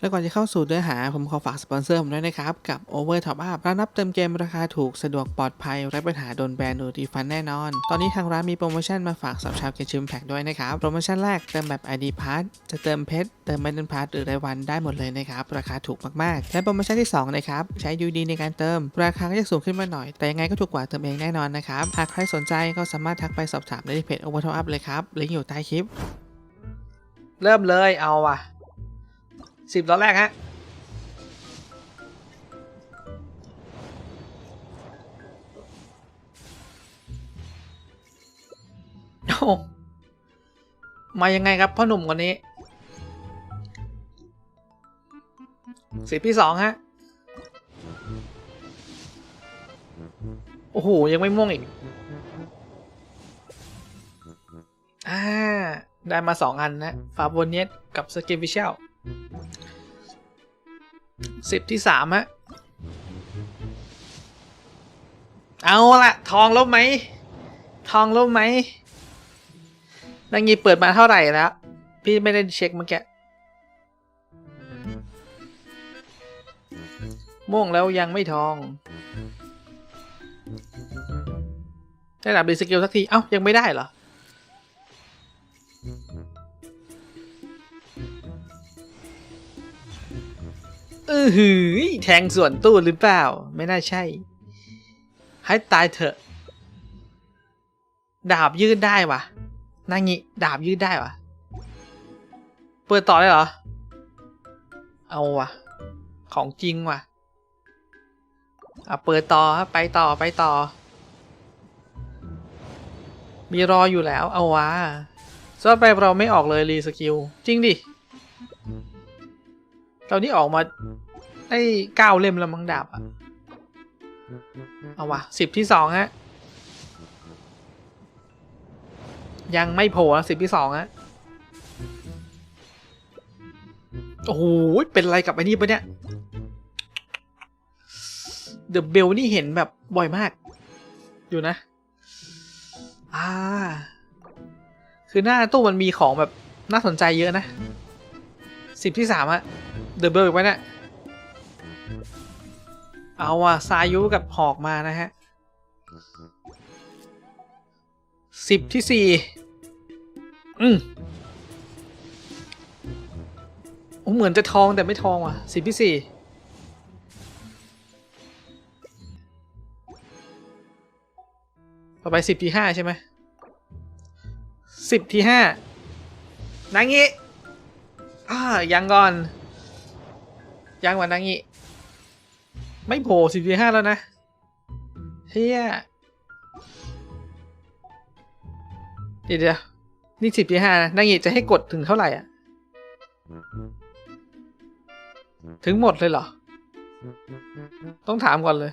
แล้วก่อนจะเข้าสู่เนื้อหา ผมขอฝากสปอนเซอร์ผมด้วยนะครับ กับ Over Top Up ร้านนับเติมเกมราคาถูกสะดวกปลอดภัยไร้ปัญหาโดนแบนโดนรีฟันแน่นอน ตอนนี้ทางร้านมีโปรโมชั่นมาฝากสำหรับชาวเกมชิมแพ็กด้วยนะครับ โปรโมชั่นแรกเติมแบบ ID Pass จะเติมเพชรเติมไมเดิลพาร์หรือรายวันได้หมดเลยนะครับ ราคาถูกมากๆ และโปรโมชั่นที่ 2 นะครับ ใช้ UD ในการเติม ราคาก็จะสูงขึ้นมาหน่อย แต่ยังไงก็ถูกกว่าเติมเองแน่นอนนะครับหากใครสนใจก็สามารถทักไปสอบถามได้ที่เพจ Over Top Up เลยครับลิงก์อยู่ใต้คลิป เริ่มเลยเอาว่ะ สิบล้อแรกฮะโอ้มายังไงครับพ่อหนุ่มคนนี้สิบที่สองฮะ โอ้โห ยังไม่ม่วงอีก อ่า ได้มาสองอันนะ ฟาโบเนตกับสกิฟิเชล สิบที่สามฮะ เอาละทองล้วไหม ทองล้วไหมนางงีเปิดมาเท่าไหร่แล้ว พี่ไม่ได้เช็คเมื่อกี้ม่วงแล้วยังไม่ทอง ได้ดับดีสกิลสักที เอ้า ยังไม่ได้เหรอ ออหือแทงส่วนตู้หรือเปล่า ไม่น่าใช่ ให้ตายเถอะ ดาบยืดได้วะนั่งงี้ ดาบยืดได้วะเปิดต่อได้เหรอ เอาวะของจริงวะอะเปิดต่อไปต่อไปต่อ มีรออยู่แล้ว เอาวะซอไปเราไม่ออกเลยรีสกิล จริงดิตอนนี้ออกมา ได้เก้าเล่มแล้วมั้งดาบอะเอาวะสิบที่สองฮะ ยังไม่โผล่สิบที่สองฮะ โอ้โห เป็นอะไรกับไอ้นี่ปะเนี่ย เดอะเบลนี่เห็นแบบบ่อยมาก อยู่นะ อ่า คือหน้าตู้มันมีของแบบน่าสนใจเยอะนะสิบที่สามอะเดอะเบลอีกไหมเนี่ย เอาอะซายุกับหอกมานะฮะสิบที่สี่อืมโอ้เหมือนจะทองแต่ไม่ทองว่ะสิบที่สี่ต่อไปสิบที่ห้าใช่ไหมสิบที่ห้านังงี้อ่ายังก่อน ยังกว่านังงี้ ไม่โผล่สิบที่ห้าแล้วนะเฮียเดี๋ยวนี่สิบที่ห้านะนังงี้จะให้กดถึงเท่าไหร่อะ ถึงหมดเลยเหรอ ต้องถามก่อนเลย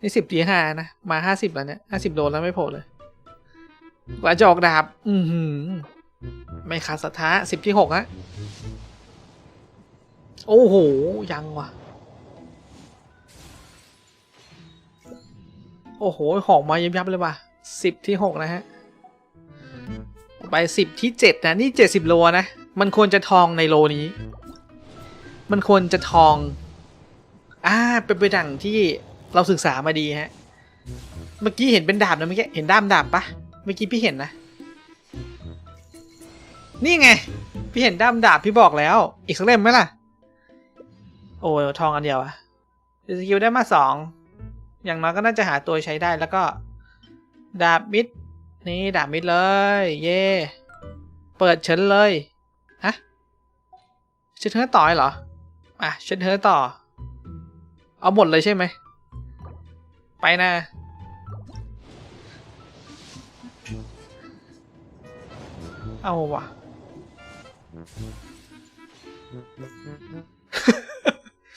นี่สิบทีห้านะ มาห้าสิบแล้วเนี่ยห้าสิบโดนแล้วไม่โผล่เลยกว่าจะออกดาบ อือหือ ไม่ขาดศรัทธาสิบที่หกฮะ โอ้โห ยังว่ะ โอ้โหของมายับยับเลยว่ะสิบที่หกนะฮะ ไปสิบที่เจ็ดนะ นี่เจ็ดสิบโลนะ มันควรจะทองในโลนี้ มันควรจะทอง อ่า เป็นไปดังที่เราศึกษามาดีฮะ เมื่อกี้เห็นเป็นดาบนะเมื่อกี้ เห็นด้ามดาบปะ เมื่อกี้พี่เห็นนะ นี่ไง พี่เห็นด้ามดาบพี่บอกแล้ว อีกสักเล่มไหมล่ะ โอ้ทองอันเดียวอะสกิลได้มาสอง อย่างน้อยก็น่าจะหาตัวใช้ได้แล้วก็ ดาบมิด นี่ดาบมิดเลย เย่เปิดเฉินเลย ฮะเชิญเธอต่อเหรอ อะเชิญเธอต่อ เอาหมดเลยใช่ไหม ไปนะเอาว่ะ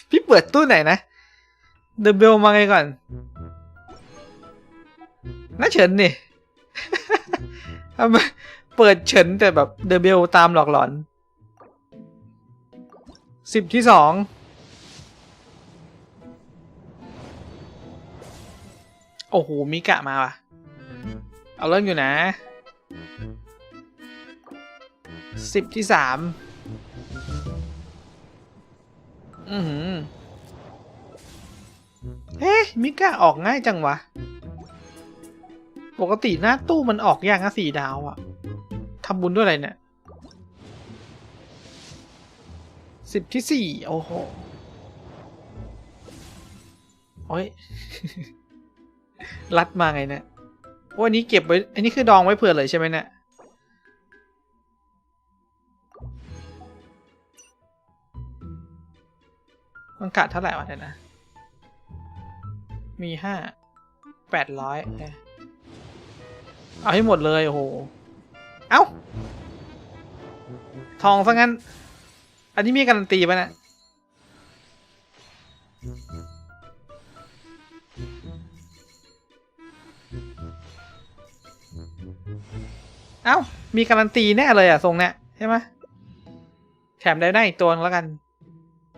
พี่เปิดตู้ไหนนะ เดอะเบลมาไงก่อน น่าเฉินนี่ทำไมเปิดเฉินแต่แบบเดอะเบลตามหลอกหลอนสิบที่สองโอ้โห มิกะมาว่ะ เอาเริ่มอยู่นะสิบที่สามอือหือ เฮ้ มิก้าออกง่ายจังวะ ปกติหน้าตู้มันออกยากนะสี่ดาวอะทำบุญด้วยอะไรเนี่ยสิบที่สี่โอ้โหโอ้ยรัดมาไงเนี่ยวันนี้เก็บไว้ อันนี้คือดองไว้เผื่อเลยใช่ไหมเนี่ยมันกะเท่าไหร่วะเดี๋ยนะ มีห้าแปดร้อย เอาให้หมดเลยโอ้โห เอ้า ทองซะงั้น อันนี้มีการันตีป่ะนะเอ้า มีการันตีแน่เลยอะทรงเนี้ยใช่ไหมแถมได้ได้อีกตัวนึงแล้วกัน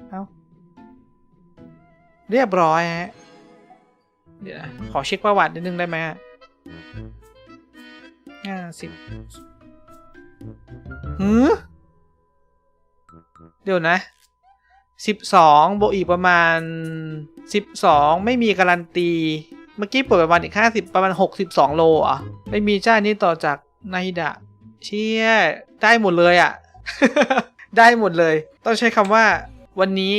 เอ้า เรียบร้อยฮะ เดี๋ยวขอเช็คประวัตินิดนึงได้ไหม ห้าสิบหือเดี๋ยวนะสิบสองบวกอีกประมาณสิบสองไม่มีการันตี เมื่อกี้เปิดประมาณอีกห้าสิบประมาณหกสิบสองโลอะ ไม่มีจ้านี้ต่อจากนายดะ เชี่ย ได้หมดเลยอะ ได้หมดเลย ต้องใช้คำว่า วันนี้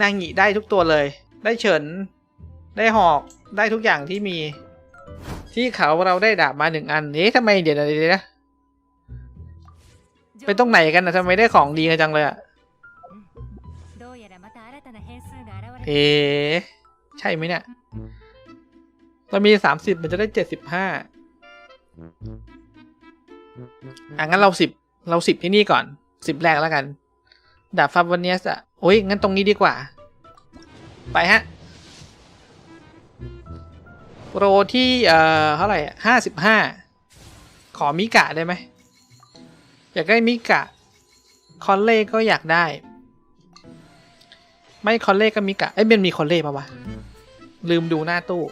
นางหงีได้ทุกตัวเลย ได้เฉิน ได้หอก ได้ทุกอย่างที่มี ที่เขาเราได้ดาบมาหนึ่งอันเอ๊ะทำไมเดี๋ยวนะเดี๋ยวนะไปตรงไหนกันนะทำไมได้ของดีกันจังเลยอะเอ๊ใช่ไหมเนี่ยเรามีสามสิบมันจะได้เจ็ดสิบห้าอะงั้นเราสิบเราสิบที่นี่ก่อนสิบแรกแล้วกัน ดาบฟาบวันเนียสอะโอ้ยงั้นตรงนี้ดีกว่า ไปฮะ โรที่เอ่อเท่าไหร่ห้าสิบห้าขอมิกะได้ไหมอยากได้มิกะ คอนเล่ก็อยากได้ ไม่คอนเล่ก็มิกะเอ้ยมันมีคอนเล่ปะวะ ลืมดูหน้าตู้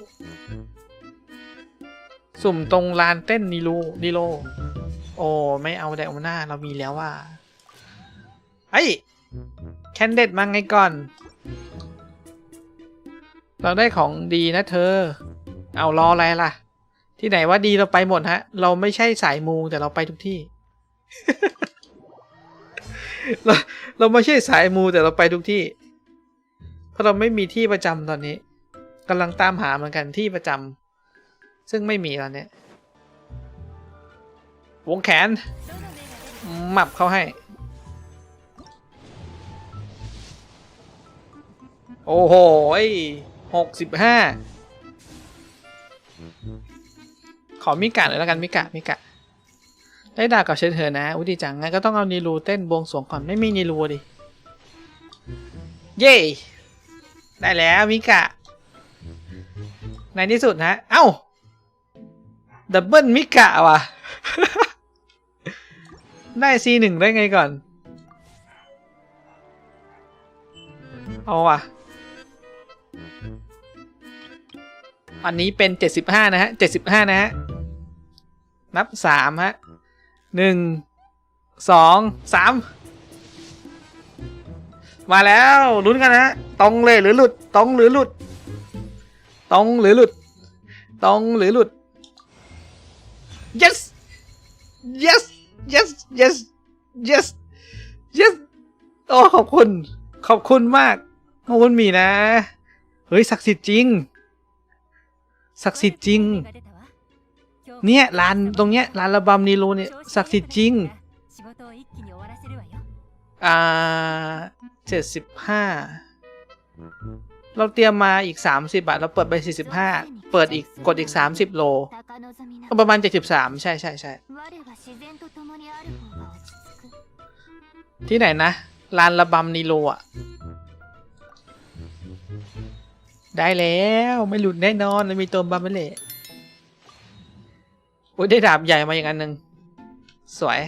สุ่มตรงลานเต้นนิลูนิโลโอ้ไม่เอาไดโอน่าเรามีแล้วว่าไอ้ยแคนเดตมาไงก่อน เราได้ของดีนะเธอ เอารออะไรล่ะ ที่ไหนว่าดีเราไปหมดฮะ เราไม่ใช่สายมูแต่เราไปทุกที่ เราเราไม่ใช่สายมูแต่เราไปทุกที่ เพราะเราไม่มีที่ประจำตอนนี้ กำลังตามหาเหมือนกันที่ประจำ ซึ่งไม่มีตอนนี้วงแขนหมับเขาให้ โอ้โหหกสิบห้า ขอมิกะหน่อยแล้วกันมิกะมิกะ ได้ดาบกับเชนเธอนะอุยดีจังงั้นก็ต้องเอานีรูเต้นบวงสวงก่อนไม่มีนีรูดิ เย้ได้แล้วมิกะ ในที่สุดนะ เอ้าดับเบิลมิกะว่ะ ได้ C1 ได้ไงก่อน เอาว่ะ อันนี้เป็น 75 นะฮะ 75 นะฮะ นับ 3 ฮะ 1 2 3 มาแล้วลุ้นกันนะฮะตรงเลยหรือหลุด ตรงหรือหลุด ตรงหรือหลุด ตรงหรือหลุด yes yes yes yes yes yes โอ้ขอบคุณ ขอบคุณมาก ขอบคุณมีนะ เฮ้ยศักดิ์สิทธิ์จริง ศักดิ์สิทธิ์จริง เนี่ยร้านตรงเนี้ยร้านระบำนีโรเนี่ยศักดิ์สิทธิ์จริง อ่าเจ็ดสิบห้าเราเตรียมมาอีกสามสิบาท เราเปิดไปสี่สิบห้าเปิดอีกกดอีกสามสิบโล ประมาณเจ็ดสิบสามใช่ใช่ใช่ที่ไหนนะลานระบำนีโลอะ ได้แล้วไม่หลุดแน่นอนมันมีตัวบัมเบลเล่โอ้ยได้ดาบใหญ่มาอย่างอันหนึ่งสวย